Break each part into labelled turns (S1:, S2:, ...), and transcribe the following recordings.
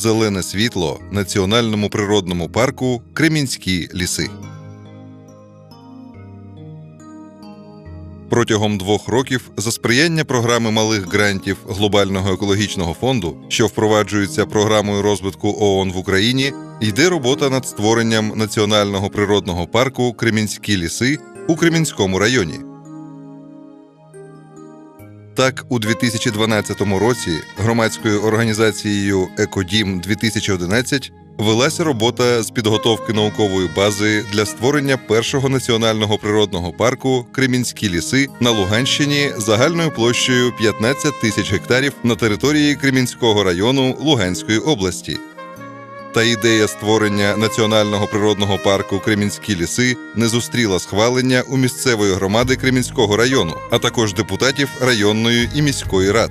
S1: зелене світло національному природному парку Кремінські ліси. Протягом двох років за сприяння програми малих грантів Глобального екологічного фонду, що впроваджується програмою розвитку ООН в Україні, йде робота над створенням національного природного парку Кремінські ліси у Кремінському районі. Так, у 2012 році громадською організацією Екодім 2011 велася робота з підготовки наукової бази для створення першого національного природного парку Кремінські ліси на Луганщині загальною площею 15 тисяч гектарів на території Кремінського району Луганської області. Та ідея створення національного природного парку Кремінські ліси не зустріла схвалення у місцевої громади Кремінського району, а також депутатів районної і міської рад.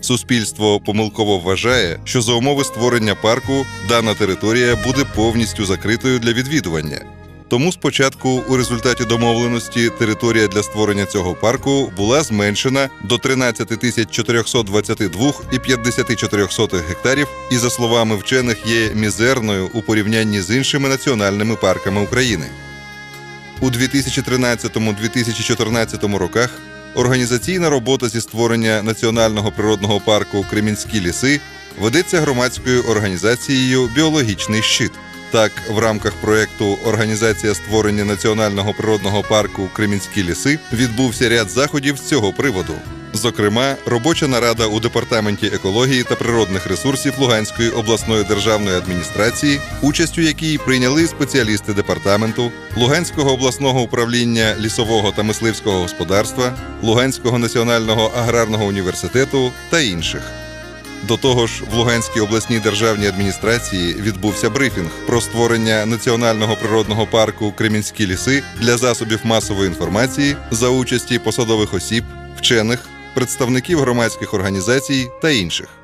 S1: Суспільство помилково вважає, що за умови створення парку дана територія буде повністю закритою для відвідування. Тому спочатку, у результаті домовленості, територія для створення цього парку була зменшена до 13 тисяч 422,54 гектарів, і за словами вчених, є мізерною у порівнянні з іншими національними парками України. У 2013-2014 роках організаційна робота зі створення національного природного парку Кремінські ліси ведеться громадською організацією Біологічний щит. Так, в рамках проєкту Організація створення національного природного парку Кремінські ліси відбувся ряд заходів з цього приводу. Зокрема, робоча нарада у департаменті екології та природних ресурсів Луганської обласної державної адміністрації, участь у якій прийняли спеціалісти департаменту, Луганського обласного управління лісового та мисливського господарства, Луганського національного аграрного університету та інших. До того ж, в Луганській обласній державній адміністрації відбувся брифінг про створення національного природного парку Кремінські ліси для засобів масової інформації за участі посадових осіб, вчених, представників громадських організацій та інших.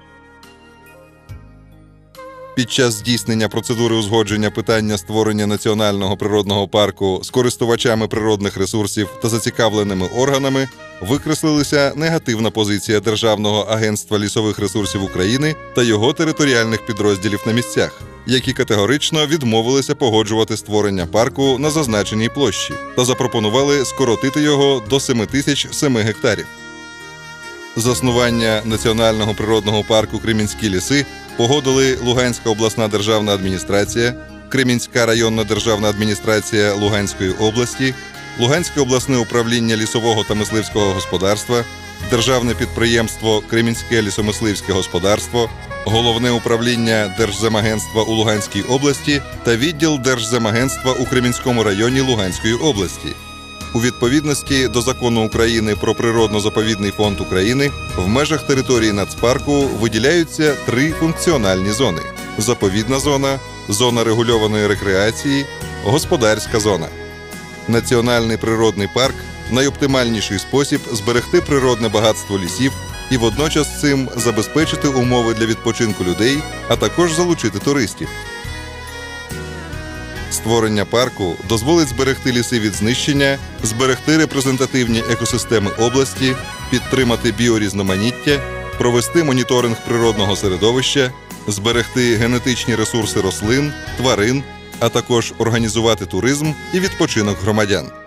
S1: Під час здійснення процедури узгодження питання створення національного природного парку з користувачами природних ресурсів та зацікавленими органами викреслилася негативна позиція Державного агентства лісових ресурсів України та його територіальних підрозділів на місцях, які категорично відмовилися погоджувати створення парку на зазначеній площі та запропонували скоротити його до 7007 гектарів. Заснування національного природного парку Кремінські ліси погодили Луганська обласна державна адміністрація, Кремінська районна державна адміністрація Луганської області, Луганське обласне управління лісового та мисливського господарства, Державне підприємство Кремінське лісомисливське господарство, Головне управління Держземагентства у Луганській області та відділ Держземагентства у Кремінському районі Луганської області. У відповідності до закону України про природно-заповідний фонд України в межах території нацпарку виділяються три функціональні зони: заповідна зона, зона регульованої рекреації, господарська зона. Національний природний парк найоптимальніший спосіб зберегти природне багатство лісів і водночас цим забезпечити умови для відпочинку людей, а також залучити туристів. Створення парку дозволить зберегти ліси від знищення, зберегти репрезентативні екосистеми області, підтримати біорізноманіття, провести моніторинг природного середовища, зберегти генетичні ресурси рослин, тварин, а також організувати туризм і відпочинок громадян.